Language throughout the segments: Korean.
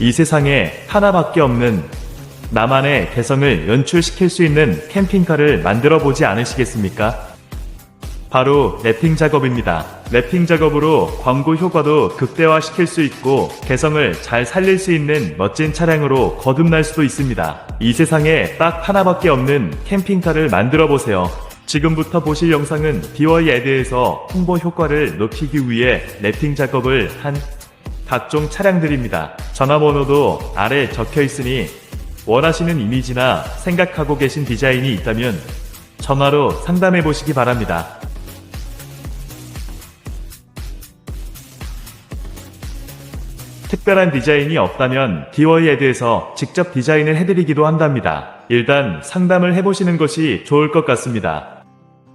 이 세상에 하나밖에 없는 나만의 개성을 연출시킬 수 있는 캠핑카를 만들어 보지 않으시겠습니까? 바로 랩핑 작업입니다. 랩핑 작업으로 광고 효과도 극대화시킬 수 있고 개성을 잘 살릴 수 있는 멋진 차량으로 거듭날 수도 있습니다. 이 세상에 딱 하나밖에 없는 캠핑카를 만들어 보세요. 지금부터 보실 영상은 디워이 에드에서 홍보 효과를 높이기 위해 랩핑 작업을 한 각종 차량들입니다. 전화번호도 아래 적혀 있으니 원하시는 이미지나 생각하고 계신 디자인이 있다면 전화로 상담해 보시기 바랍니다. 특별한 디자인이 없다면 디워이에드에서 직접 디자인을 해드리기도 한답니다. 일단 상담을 해보시는 것이 좋을 것 같습니다.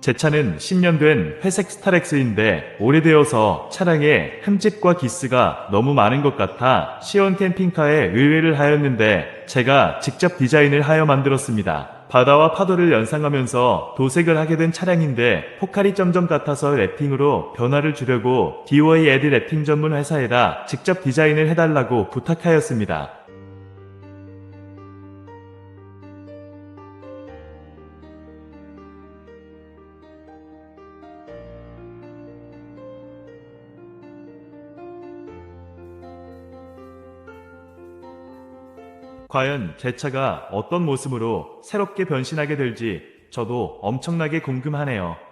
제 차는 10년 된 회색 스타렉스인데 오래되어서 차량에 흠집과 기스가 너무 많은 것 같아 시원 캠핑카에 의뢰를 하였는데 제가 직접 디자인을 하여 만들었습니다. 바다와 파도를 연상하면서 도색을 하게 된 차량인데 포카리 점점 같아서 랩핑으로 변화를 주려고 DOA 에드 랩핑 전문 회사에다 직접 디자인을 해달라고 부탁하였습니다. 과연 제 차가 어떤 모습으로 새롭게 변신하게 될지 저도 엄청나게 궁금하네요.